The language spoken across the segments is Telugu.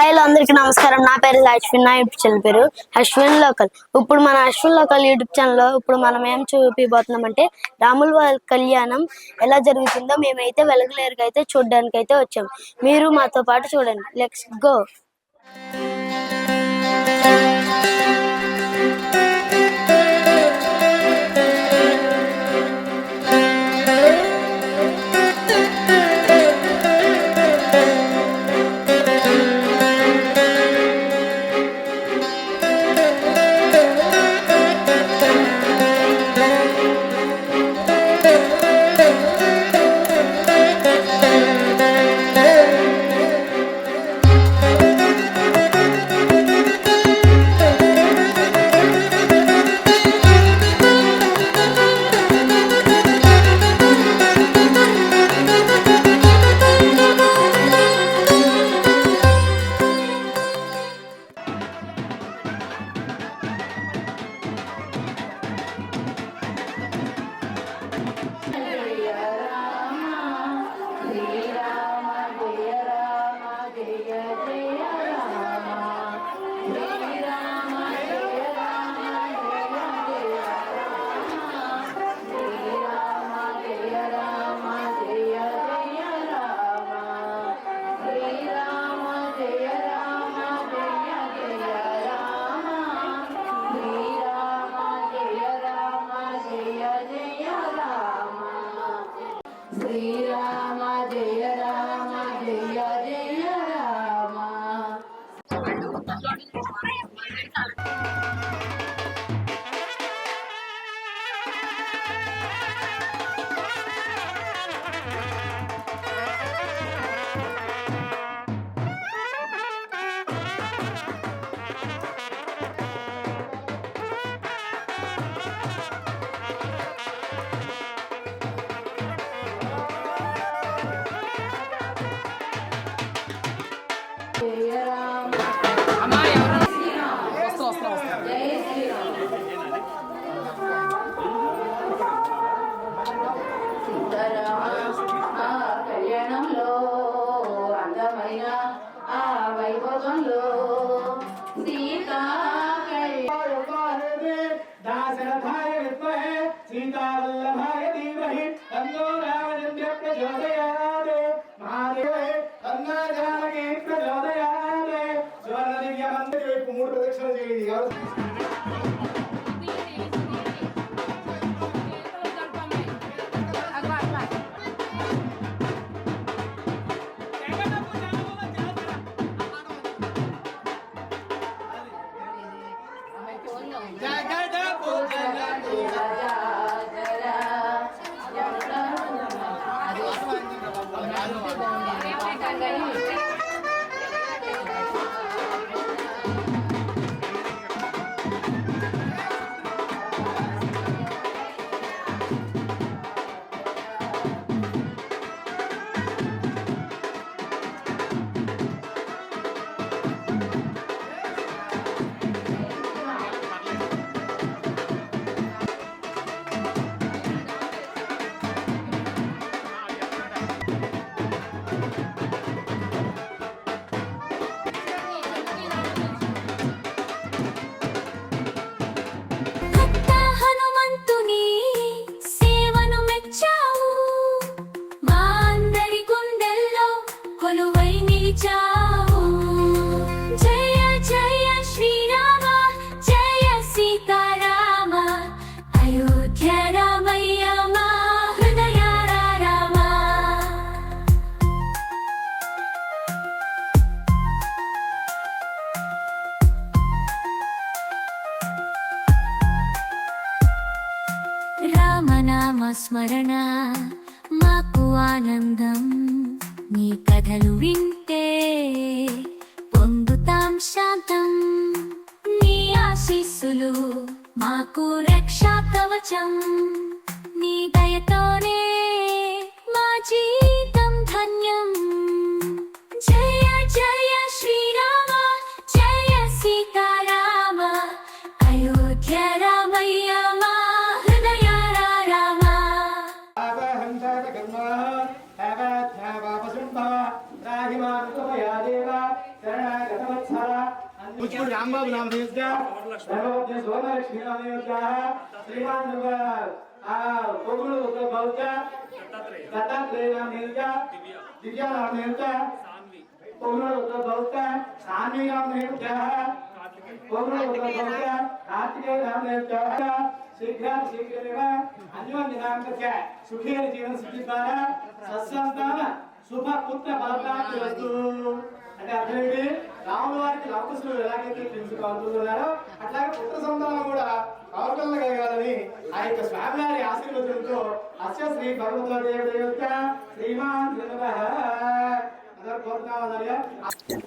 హాయ్ అందరికీ నమస్కారం. నా పేరు అశ్విన్ నా యూట్యూబ్ ఛానల్ పేరు అశ్విన్ లోకల్. ఇప్పుడు మన అశ్విన్ లోకల్ యూట్యూబ్ ఛానల్లో ఇప్పుడు మనం ఏం చూపిపోతున్నాం అంటే రాముల వారి కళ్యాణం ఎలా జరుగుతుందో మేమైతే వెలగలేరుగా అయితే చూడడానికి అయితే వచ్చాం. మీరు మాతో పాటు చూడండి. లెట్స్ గో ಜ್ಯೋತಿಯ స్మరణ మాకు ఆనందం. నీ కథలు వింటే పొందుతాం శాంతం. నీ ఆశీస్సులు మాకు రక్షా కవచం నీ దయతోనే మా జీవితం రాంబాబు నామ నియోజక ధర్మపత్ని సువర్ణలక్ష్మి నామ నియోజక శ్రీమాన్ ఆ కొగులు బౌద్ధ దత్తాత్రేయ నామ నియోజక దివ్య నామ నియోజక కొగులు బౌద్ధ సాన్వి నామ నియోజక కొగులు బౌద్ధ కార్తికేయ నామ నియోజక శీఘ్ర శీఘ్రమేవ అన్యోన్యనామకస్య సుఖేన జీవన సిద్ధి ద్వారా సస్యంతాన శుభపుత్ర పుత్ర ఫలప్రాప్తి అంటే అర్థమేంటి ఏంటి? రాముల వారికి లవకుశులు ఎలాగైతే తెలుసుకోవాలనుకున్నారో అట్లాగే పుత్ర సంతానం కూడా అవకలన కలగాలని ఆ యొక్క స్వామివారి ఆశీర్వచనంతో అస్య శ్రీ భగవద్దేవుడి యొక్క శ్రీమాన్ ధన్యవాద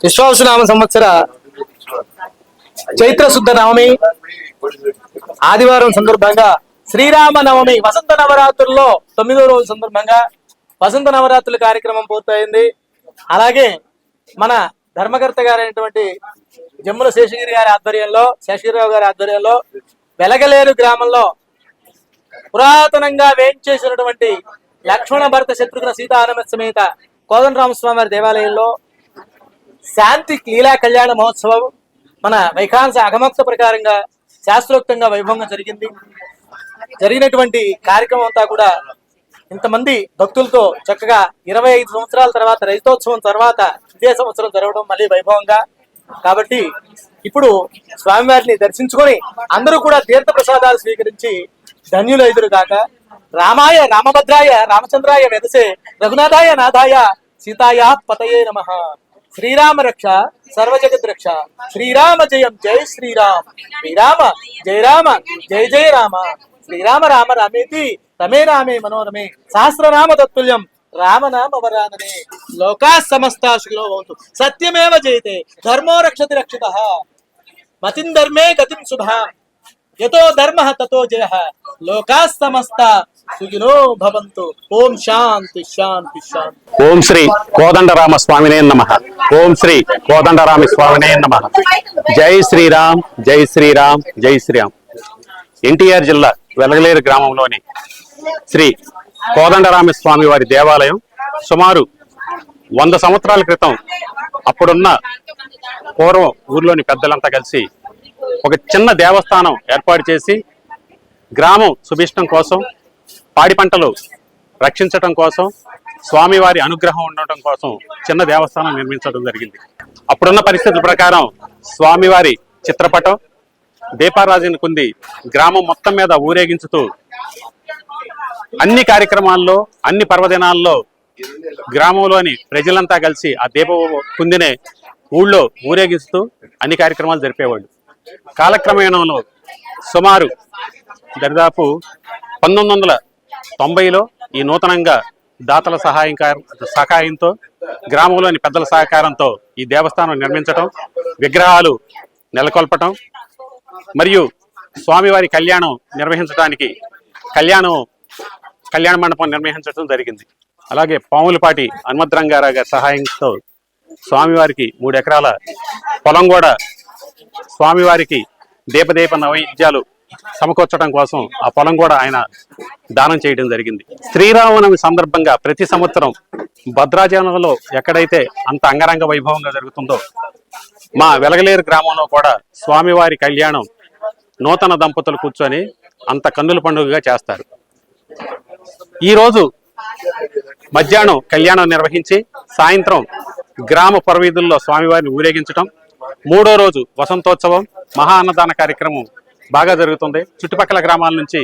విశ్వాసనామ సంవత్సర చైత్ర శుద్ధ నవమి ఆదివారం సందర్భంగా శ్రీరామ నవమి వసంత నవరాత్రుల్లో తొమ్మిదో రోజు సందర్భంగా వసంత నవరాత్రుల కార్యక్రమం పూర్తయింది. అలాగే మన ధర్మకర్త గారైనటువంటి జమ్ముల శేషగిరి గారి ఆధ్వర్యంలో శేషగిరిరావు గారి ఆధ్వర్యంలో వెలగలేరు గ్రామంలో పురాతనంగా వేయించేసినటువంటి లక్ష్మణ భరత శత్రుఘ్న సీతారామ సమేత కోదండరామస్వామి వారి దేవాలయంలో శాంతి లీలా కళ్యాణ మహోత్సవం మన వైఖాంస అగమక్త ప్రకారంగా శాస్త్రోక్తంగా వైభవంగా జరిగింది. జరిగినటువంటి కార్యక్రమం అంతా కూడా ఇంతమంది భక్తులతో చక్కగా ఇరవై ఐదు సంవత్సరాల తర్వాత రైతోత్సవం తర్వాత ఇదే సంవత్సరం జరగడం మళ్ళీ వైభవంగా. కాబట్టి ఇప్పుడు స్వామివారిని దర్శించుకొని అందరూ కూడా తీర్థ ప్రసాదాలు స్వీకరించి ధన్యులు ఎదురు కాక రామాయ రామభద్రాయ రామచంద్రాయ వెదసే రఘునాథాయ నాథాయ సీతాయ పతయే నమ. శ్రీరామ రక్ష సర్వజగత్ రక్ష. శ్రీరామ జయం జై శ్రీరామ్. శ్రీరామ జయ రామ జయ జయ రామ. శ్రీరామ రామ రామేతి. రమే రామే మనోరమే. సహస్రనామ తత్తుల్యం రామనామవరాననే. లోకా సమస్త శిలో భవంతు. సత్యమేవ జయతే. ధర్మో రక్షతి రక్షిత. మతిం ధర్మే గతిం శుభ యతో ధర్మ తతో జయ. లోకా సమస్త సుఖినో భవంతు. ఓం శాంతి శాంతి శాంతి. ఓం శ్రీ కోదండరామ స్వామినే నమ. ఓం శ్రీ కోదండరామ స్వామినే నమ. జై శ్రీరామ్ జై శ్రీరామ్ జై శ్రీరామ్. ఎన్టీఆర్ జిల్లా వెలగలేరు గ్రామంలోని శ్రీ కోదండరామస్వామి వారి దేవాలయం సుమారు వంద సంవత్సరాల క్రితం అప్పుడున్న పూర్వం ఊర్లోని పెద్దలంతా కలిసి ఒక చిన్న దేవస్థానం ఏర్పాటు చేసి గ్రామం సుభిష్టం కోసం పాడి పంటలు రక్షించటం కోసం స్వామివారి అనుగ్రహం ఉండటం కోసం చిన్న దేవస్థానం నిర్మించడం జరిగింది. అప్పుడున్న పరిస్థితుల ప్రకారం స్వామివారి చిత్రపటం దీపారాజుని కుంది గ్రామం మొత్తం మీద ఊరేగించుతూ అన్ని కార్యక్రమాల్లో అన్ని పర్వదినాల్లో గ్రామంలోని ప్రజలంతా కలిసి ఆ దీప కుందినే ఊళ్ళో ఊరేగిస్తూ అన్ని కార్యక్రమాలు జరిపేవాళ్ళు. కాలక్రమేణంలో సుమారు దరిదాపు పంతొమ్మిది వందల తొంభైలో ఈ నూతనంగా దాతల సహాయం సహాయంతో గ్రామంలోని పెద్దల సహకారంతో ఈ దేవస్థానం నిర్మించటం విగ్రహాలు నెలకొల్పటం మరియు స్వామివారి కళ్యాణం నిర్వహించడానికి కళ్యాణం కళ్యాణ మండపం నిర్వహించడం జరిగింది. అలాగే పాములపాటి హనుమద్రంగారావు గారి సహాయంతో స్వామివారికి మూడు ఎకరాల పొలం కూడా స్వామివారికి దీపదీప నైవేద్యాలు సమకూర్చడం కోసం ఆ పొలం కూడా ఆయన దానం చేయడం జరిగింది. శ్రీరామనవమి సందర్భంగా ప్రతి సంవత్సరం భద్రాచలంలో ఎక్కడైతే అంత అంగరంగ వైభవంగా జరుగుతుందో మా వెలగలేరు గ్రామంలో కూడా స్వామివారి కళ్యాణం నూతన దంపతులు కూర్చొని అంత కన్నుల పండుగగా చేస్తారు. ఈరోజు మధ్యాహ్నం కళ్యాణం నిర్వహించి సాయంత్రం గ్రామ పరవీధుల్లో స్వామివారిని ఊరేగించటం. మూడో రోజు వసంతోత్సవం మహా అన్నదాన కార్యక్రమం బాగా జరుగుతుంది. చుట్టుపక్కల గ్రామాల నుంచి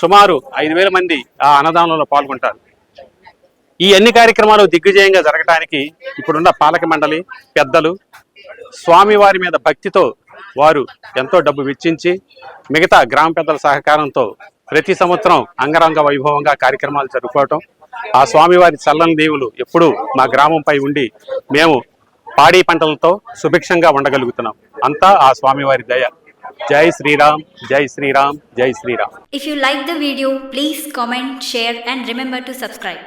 సుమారు ఐదు వేల మంది ఆ అన్నదానంలో పాల్గొంటారు. ఈ అన్ని కార్యక్రమాలు దిగ్విజయంగా జరగటానికి ఇప్పుడున్న పాలక మండలి పెద్దలు స్వామివారి మీద భక్తితో వారు ఎంతో డబ్బు వెచ్చించి మిగతా గ్రామ పెద్దల సహకారంతో ప్రతి సంవత్సరం అంగరంగ వైభవంగా కార్యక్రమాలు జరుపుకోవటం. ఆ స్వామివారి చల్లని దేవులు ఎప్పుడూ మా గ్రామంపై ఉండి మేము పాడి పంటలతో సుభిక్షంగా ఉండగలుగుతున్నాం అంతా ఆ స్వామివారి దయ. జై శ్రీరామ్ జై శ్రీరామ్ జై Sriram. If you like the video please comment share and remember to subscribe